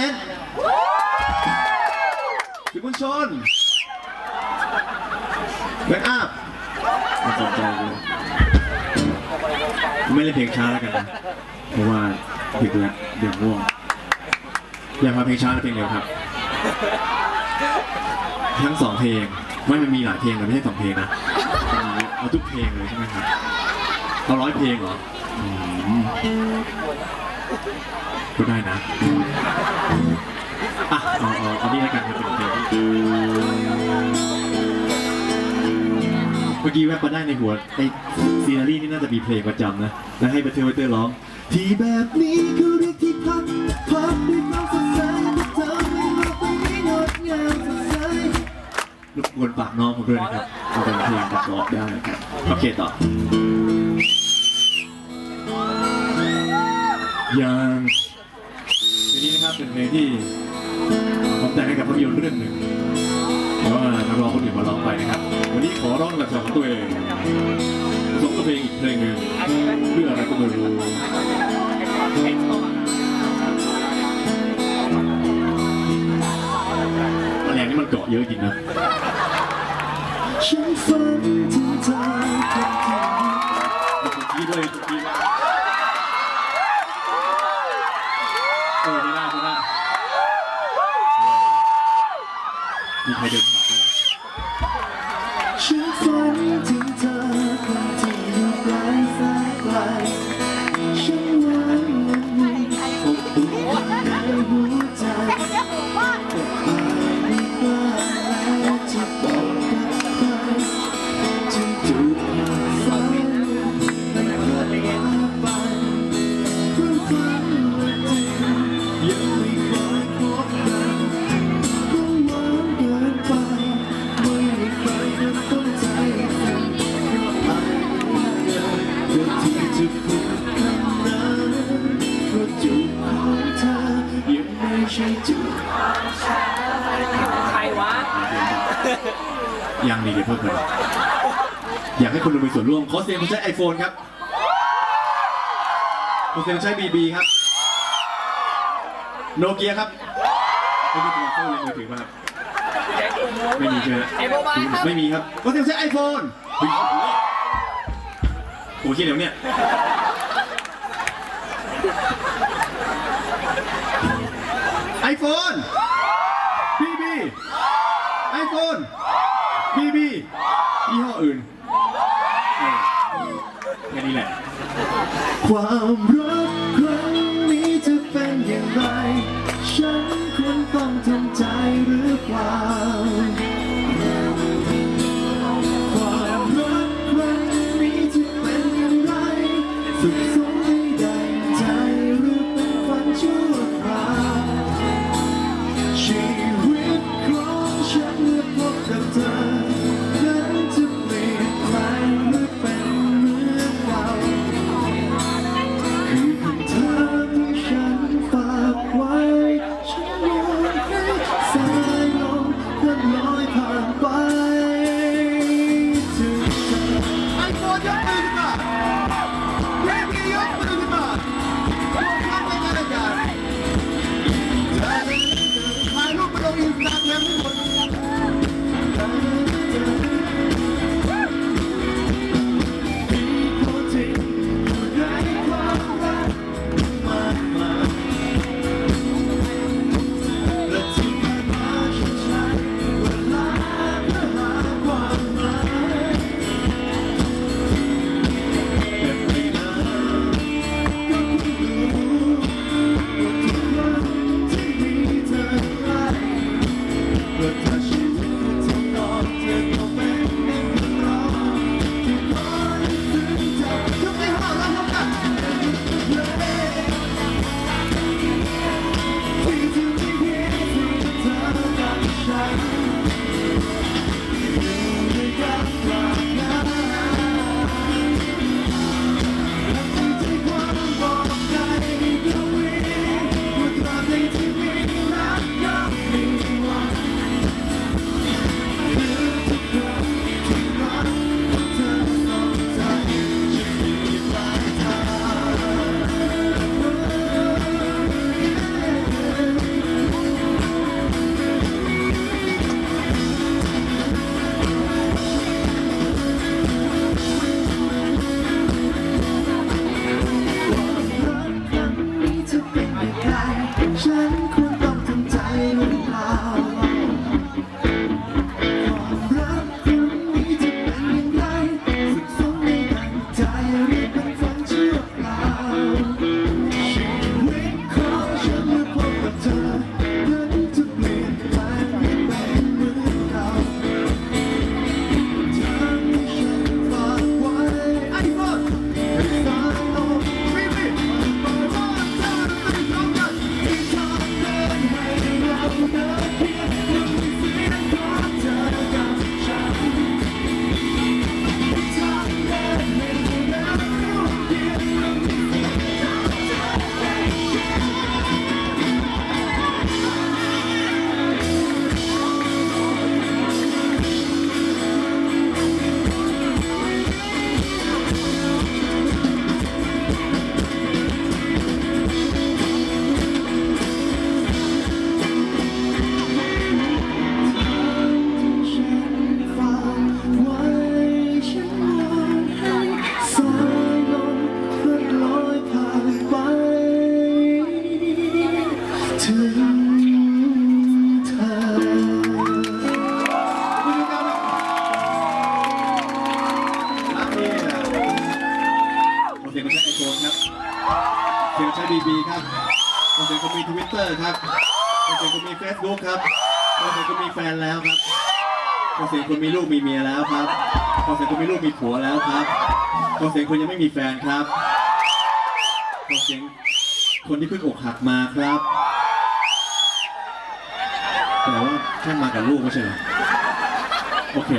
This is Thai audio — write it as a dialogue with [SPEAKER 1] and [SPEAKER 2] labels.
[SPEAKER 1] ต้นสื่อมวลชนแบ็กอัพมาสนใจเลยไม่เล่นเพลงช้าแล้วกันนะเพราะว่าดึกแล้วเดี๋ยวง่วงอยากมาเพลงช้าหรือเพลงเร็วครับ ทั้งสองเพลงไม่มันมีหลายเพลงแต่ไม่ใช่สองเพลงนะเอาทุกเพลงเลยใช่ไหมครับเอาร้อยเพลงเหรอ ก็ได้นะอะเอาเอาเอานี่แล้วกันครับเป็นเพลงที่เมื่อกี้แวบมาได้ในหัวไอ้ซีนารีนี่น่าจะมีเพลงประจำนะ แล้วให้เบเทอร์เบเตอร์ร้อง ที่แบบนี้คือเรียกที่พักพักด้วยความสดใสที่เธอไม่โลกใบนี้งดงามสดใสรบกวนปากน้องผมด้วยนะครับเอาเป็นเพลงประกอบได้ครับโอเคต่อ ยังเพลงนี้นะครับเป็นเพลงที่ผมแต่งให้กับภาพยนตร์เรื่องหนึ่งแต่ว่านักร้องคนอื่นมาร้องไปนะครับ วันนี้ขอร้องแบบฉบับของตัวเองส่งกับเพลงอีกเพลงหนึ่งเรื่องอะไรก็ไม่รู้แมลงนี่มันเกาะเยอะจริงนะฉันฝันถึงเธอคนที่ด้วยคนที่ว่า เออใช่ได้ใช่ได้ มีใครเดินผ่านด้วยฉันฝันถึงเธอ ยังไม่ใช่จูบ
[SPEAKER 2] ใครวะ
[SPEAKER 1] ยังดีเดี๋ยวเพิ่มเลยอยากให้คนดูมีส่วนร่วมขอเสียงคนใช้ไอโฟนครับขอเสียงคนใช้บีบีครับ โนเกียครับไม่มีตัวเข้าเลยมือถือป่ะครับไม่มีใช่ไหม
[SPEAKER 2] ไอ้โมบายครับ
[SPEAKER 1] ไม่มีครับขอเสียงคนใช้ไอโฟนโอ้โหโอ้โหคิดเดี๋ยวเนี่ยไอ โฟนพีบีไอโฟนพีบียี่ห้ออื่นแค่นี้แหละความรัก สียงใช้บีบีครับบางเสีก็มีทวิตเตอร์ครับบองเสียงก็มีเฟซบุ๊กครับบองเสียงก็มีแฟนแล้วครับบางเสียงคนมีลูกมีเมียแล้วครับบางเสียงคนมีลูกมีผัวแล้วครับบางเสียงคนยังไม่มีแฟนครับบางเสียงคนที่เพิ่งอกหักมาครับ แต่ว่าแค่มากับลูกไม่ใช่เหรอโอเค